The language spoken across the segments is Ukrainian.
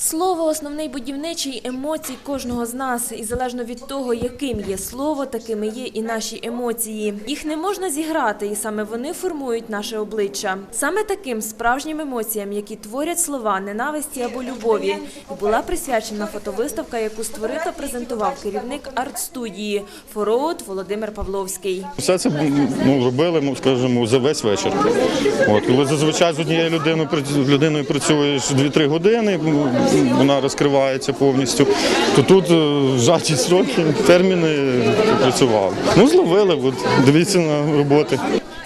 Слово основний будівничий емоцій кожного з нас, і залежно від того, яким є слово, такими є і наші емоції. Їх не можна зіграти, і саме вони формують наше обличчя. Саме таким справжнім емоціям, які творять слова ненависті або любові, була присвячена фотовиставка, яку створив та презентував керівник арт-студії Фороуд Володимир Павловський. Все це ну, робили, ну, скажімо, за весь вечір. От, коли зазвичай з однією людиною, людиною працюєш 2-3 години, вона розкривається повністю, то тут вжаті сроки, терміни працювали. Ну, зловили, от, дивіться на роботи.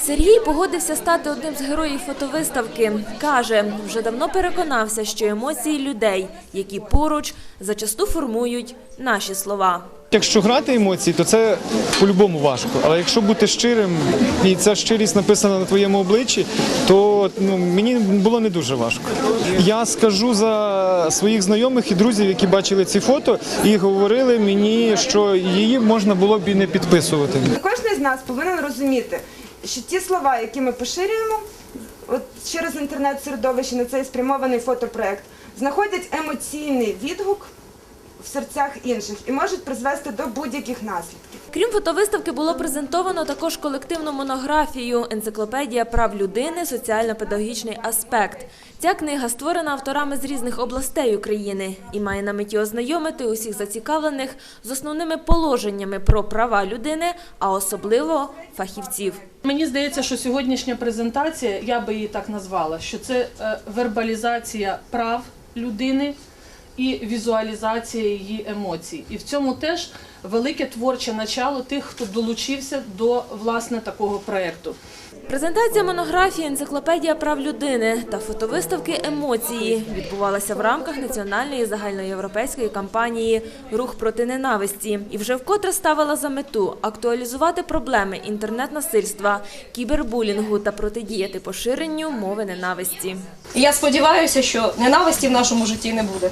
Сергій погодився стати одним з героїв фотовиставки. Каже, вже давно переконався, що емоції людей, які поруч, зачасту формують наші слова. Якщо грати емоції, то це по-любому важко. Але якщо бути щирим, і ця щирість написана на твоєму обличчі, то ну, мені було не дуже важко. Я скажу за своїх знайомих і друзів, які бачили ці фото, і говорили мені, що її можна було б і не підписувати. Кожен з нас повинен розуміти, що ті слова, які ми поширюємо, от через інтернет-середовище на цей спрямований фотопроект, знаходять емоційний відгук в серцях інших і можуть призвести до будь-яких наслідків. Крім фотовиставки, було презентовано також колективну монографію Енциклопедія прав людини. Соціально-педагогічний аспект. Ця книга створена авторами з різних областей України і має на меті ознайомити усіх зацікавлених з основними положеннями про права людини, а особливо фахівців. Мені здається, що сьогоднішня презентація, я би її так назвала, що це е, вербалізація прав людини і візуалізація її емоцій. І в цьому теж велике творче начало тих, хто долучився до власне такого проєкту. Презентація монографії Енциклопедія прав людини та фотовиставки емоції відбувалася в рамках національної загальноєвропейської кампанії Рух проти ненависті і вже вкотре ставила за мету актуалізувати проблеми інтернет-насильства, кібербулінгу та протидіяти поширенню мови ненависті. Я сподіваюся, що ненависті в нашому житті не буде.